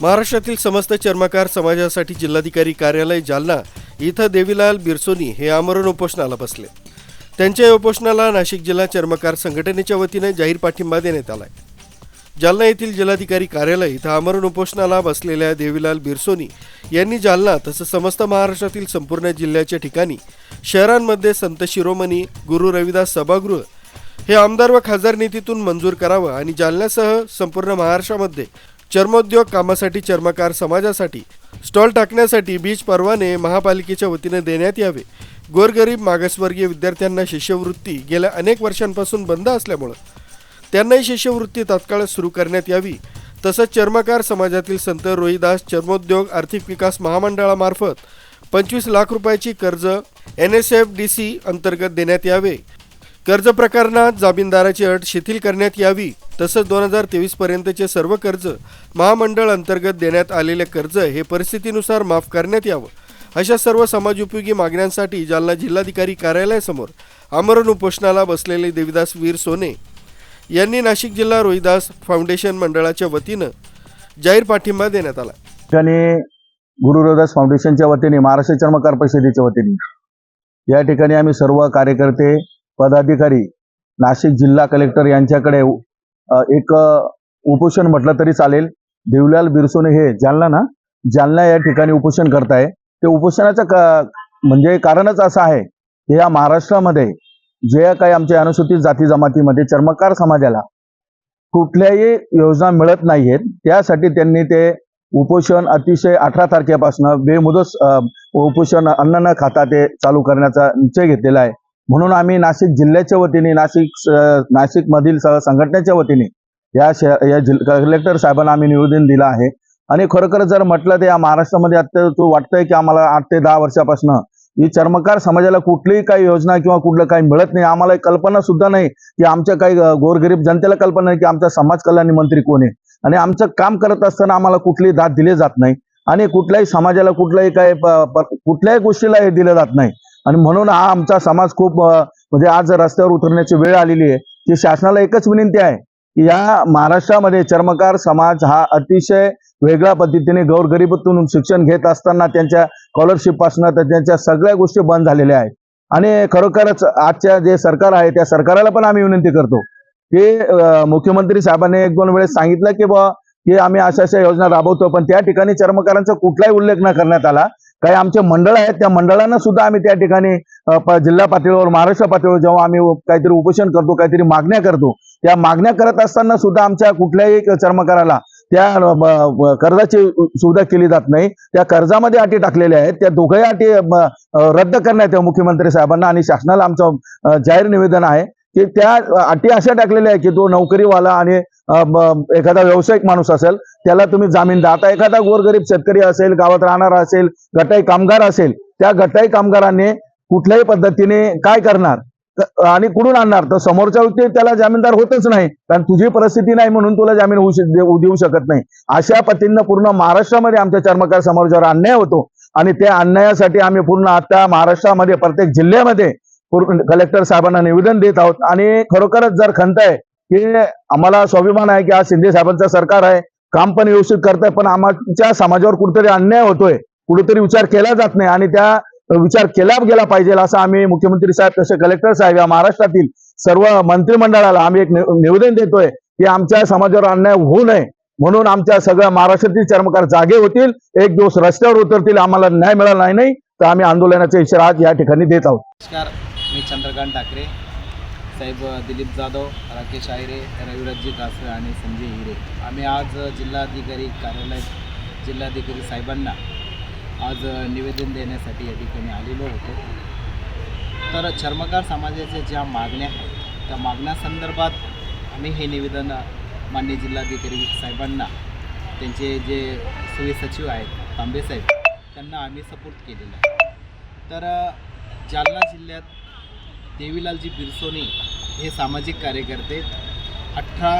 महाराष्ट्रातील समस्त चर्मकार समाजासाठी जिल्हाधिकारी कार्यालय जालना इथं देवीलाल बिरसोनी हे आमरण उपोषणाला बसले. त्यांच्या या उपोषणाला नाशिक जिल्हा चर्मकार संघटनेच्या वतीने जाहीर पाठिंबा देण्यात आलाय. जालना येथील जिल्हाधिकारी कार्यालय इथं आमरण उपोषणाला बसलेल्या देवीलाल बिरसोनी यांनी जालना तसंच समस्त महाराष्ट्रातील संपूर्ण जिल्ह्याच्या ठिकाणी शहरांमध्ये संत शिरोमणी गुरु रविदास सभागृह हे आमदार व खासदार निधीतून मंजूर करावं आणि जालन्यासह संपूर्ण महाराष्ट्रामध्ये चर्मोद्योग कामासाठी चर्मकार समाजासाठी. स्टॉल टाकण्यासाठी बीज परवाने महापालिकेच्या वतीने देण्यात यावे. गोरगरीब मागासवर्गीय विद्यार्थ्यांना शिष्यवृत्ती गेल्या अनेक वर्षांपासून बंद असल्यामुळं त्यांनाही शिष्यवृत्ती तात्काळ सुरू करण्यात यावी. तसंच चर्मकार समाजातील संत रोहिदास चर्मोद्योग आर्थिक विकास महामंडळामार्फत पंचवीस लाख रुपयाची कर्ज N S F D C अंतर्गत देण्यात यावे. कर्ज प्रकरणात जामीनदाराची अट शिथिल करण्यात यावी तसंच दोन हजार तेवीस पर्यंतचे सर्व कर्ज महामंडळ अंतर्गत देण्यात आलेले कर्ज हे परिस्थितीनुसार माफ करण्यात यावं अशा सर्व समाजोपयोगी मागण्यांसाठी जालना जिल्हाधिकारी कार्यालयासमोर आमरण उपोषणाला बसलेले देविदास वीर सोने यांनी नाशिक जिल्हा रोहिदास फाउंडेशन मंडळाच्या वतीनं जाहीर पाठिंबा देण्यात आला. ठिकाणी गुरु रोहिदास फाउंडेशनच्या वतीने महाराष्ट्र चर्मकार परिषदेच्या वतीने या ठिकाणी आम्ही सर्व कार्यकर्ते पदाधिकारी नाशिक जिल्हा कलेक्टर यांच्याकडे एक उपोषण म्हटलं तरी चालेल. देवलाल बिरसोने हे जालना ना जालना या ठिकाणी उपोषण करताय. ते उपोषणाचं का म्हणजे कारणच असं आहे की या महाराष्ट्रामध्ये जे काही आमच्या अनुसूचित जाती जमातीमध्ये चर्मकार समाजाला कुठल्याही योजना मिळत नाहीयेत त्यासाठी त्यांनी ते उपोषण अतिशय अठरा तारखेपासून बेमुदत उपोषण अन्न न खाता ते चालू करण्याचा निश्चय घेतलेला आहे. म्हणून आम्ही नाशिक जिल्ह्याच्या वतीने नाशिक नाशिक मधील संघटनेच्या वतीने या श- या जिल कलेक्टर साहेबांना आम्ही निवेदन दिलं आहे. आणि खरोखर जर म्हटलं तर या महाराष्ट्रामध्ये अत्यंत वाटतंय की आम्हाला आठ ते दहा वर्षापासून ही चर्मकार समाजाला कुठलीही काही योजना किंवा कुठलं काही मिळत नाही. आम्हाला कल्पना सुद्धा नाही की आमच्या काही गोरगरीब जनतेला कल्पना नाही की आमचा समाज कल्याण मंत्री कोण आहे. आणि आमचं काम करत असताना आम्हाला कुठलीही दाद दिली जात नाही. आणि कुठल्याही समाजाला कुठल्याही काही कुठल्याही गोष्टीला हे दिलं जात नाही. आणि म्हणून हा आमचा समाज खूप म्हणजे आज रस्त्यावर उतरण्याची वेळ आलेली आहे की शासनाला एकच विनंती आहे की या महाराष्ट्रामध्ये चर्मकार समाज हा अतिशय वेगळ्या पद्धतीने गौरगरिबातून शिक्षण घेत असताना त्यांच्या स्कॉलरशिपपासून तर त्यांच्या सगळ्या गोष्टी बंद झालेल्या आहेत. आणि खरोखरच आजच्या जे सरकार आहे त्या सरकाराला पण आम्ही विनंती करतो की मुख्यमंत्री साहेबांनी एक दोन वेळेस सांगितलं की बुवा की आम्ही अशा अशा योजना राबवतो पण त्या ठिकाणी चर्मकारांचा कुठलाही उल्लेख न करण्यात आला काही आमचे मंडळ आहेत त्या मंडळांना सुद्धा आम्ही त्या ठिकाणी जिल्हा पातळीवर महाराष्ट्र पातळीवर जेव्हा आम्ही काहीतरी उपोषण करतो काहीतरी मागण्या करतो त्या मागण्या करत असताना सुद्धा आमच्या कुठल्याही चर्मकाराला त्या कर्जाची सुविधा केली जात नाही. त्या कर्जामध्ये अटी टाकलेल्या आहेत. त्या दोघही अटी रद्द करण्यात या मुख्यमंत्री साहेबांना आणि शासनाला आमचं जाहीर निवेदन आहे. की त्या अटी अशा टाकलेल्या आहे की तो नोकरीवाला आणि एखादा व्यावसायिक माणूस असेल त्याला तुम्ही जामीन द्या. आता एखादा गोरगरीब शेतकरी असेल गावात राहणारा असेल गटाई कामगार असेल त्या गटाई कामगारांनी कुठल्याही पद्धतीने काय करणार? आणि कुठून आणणार? तर समोरच्या व्यक्ती त्याला जामीनदार होतच नाही. कारण तुझी परिस्थिती नाही म्हणून तुला जामीन होऊ शक- देऊ शकत नाही. अशा पद्धतीनं पूर्ण महाराष्ट्रामध्ये आमच्या चर्मकार समाजावर अन्याय होतो. आणि त्या अन्यायासाठी आम्ही पूर्ण आता महाराष्ट्रामध्ये प्रत्येक जिल्ह्यामध्ये कलेक्टर साहेबांना निवेदन देत आहोत. आणि खरोखरच जर खंत आहे की आम्हाला स्वाभिमान आहे की आज शिंदे साहेबांचं सरकार आहे काम पण व्यवस्थित करत आहे पण आमच्या समाजावर कुठेतरी अन्याय होतोय कुठेतरी विचार केला जात नाही आणि त्या विचार केला गेला पाहिजे असं आम्ही मुख्यमंत्री साहेब तसे कलेक्टर साहेब या महाराष्ट्रातील सर्व मंत्रिमंडळाला आम्ही एक निवेदन देतोय की आमच्या समाजावर अन्याय होऊ नये. म्हणून आमच्या सगळ्या महाराष्ट्रातील चर्मकार जागे होतील एक दिवस रस्त्यावर उतरतील आम्हाला न्याय मिळाला नाही नाही तर आम्ही आंदोलनाचा इशारा आज या ठिकाणी देत आहोत. नमस्कार. मी चंद्रकांत ठाकरे साहेब दिलीप जाधव राकेश आयरे रविराजजी कासरे आणि संजय हिरे. आम्ही आज जिल्हाधिकारी कार्यालय जिल्हाधिकारी साहेबांना आज निवेदन देण्यासाठी या ठिकाणी आलेलो होतो. तर चर्मकार समाजाच्या ज्या मागण्या आहेत त्या मागण्यासंदर्भात आम्ही हे निवेदन मान्य जिल्हाधिकारी साहेबांना त्यांचे जे सुवे सचिव आहेत तांबे साहेब त्यांना आम्ही सपोर्ट केलेला आहे. तर जालना जिल्ह्यात देवीलालजी बिरसोनी हे सामाजिक कार्यकर्ते अठरा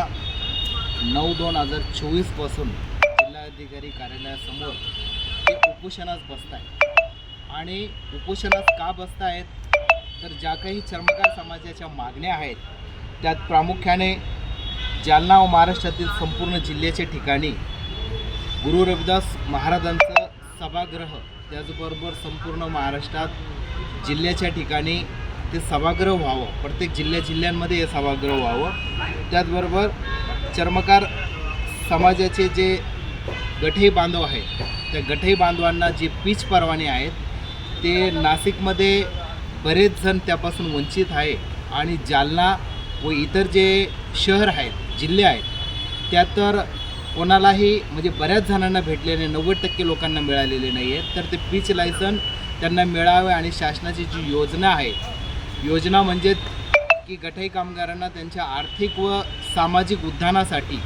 नऊ दोन हजार चोवीसपासून जिल्हाधिकारी कार्यालयासमोर ते उपोषणास बसत आहेत आणि उपोषणास का बसत आहेत तर ज्या काही चर्मकार समाजाच्या मागण्या आहेत त्यात प्रामुख्याने जालना व महाराष्ट्रातील संपूर्ण जिल्ह्याच्या ठिकाणी गुरु रविदास महाराजांचं सभागृह त्याचबरोबर संपूर्ण महाराष्ट्रात जिल्ह्याच्या ठिकाणी ते सभागृह व्हावं. प्रत्येक जिल्ह्या जिल्ह्यांमध्ये हे सभागृह व्हावं. त्याचबरोबर चर्मकार समाजाचे जे गठई बांधव आहेत त्या गठई बांधवांना जे पीच परवाने आहेत ते नाशिकमध्ये बरेच जण त्यापासून वंचित आहे आणि जालना व इतर जे शहर आहेत जिल्हे आहेत त्यात तर कोणालाही म्हणजे बऱ्याच जणांना भेटलेले नव्वद टक्के लोकांना मिळालेले नाही आहेत तर ते पीच लायसन त्यांना मिळावे आणि शासनाची जी योजना आहे योजना म्हणजे की गठाई कामगारांना त्यांच्या आर्थिक व सामाजिक उद्धानासाठी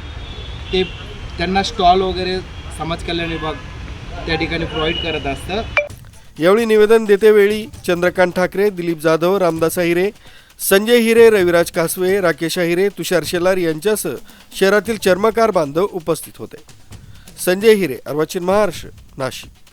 ते त्यांना स्टॉल वगैरे समाज कल्याण विभाग त्या ठिकाणी प्रोव्हाइड करत असतं. यावेळी निवेदन देतेवेळी चंद्रकांत ठाकरे दिलीप जाधव रामदास हिरे संजय हिरे रविराज कासवे राकेश हिरे तुषार शेलार यांच्यासह शहरातील चर्मकार बांधव उपस्थित होते. संजय हिरे अर्वाचीन महाराष्ट्र नाशिक.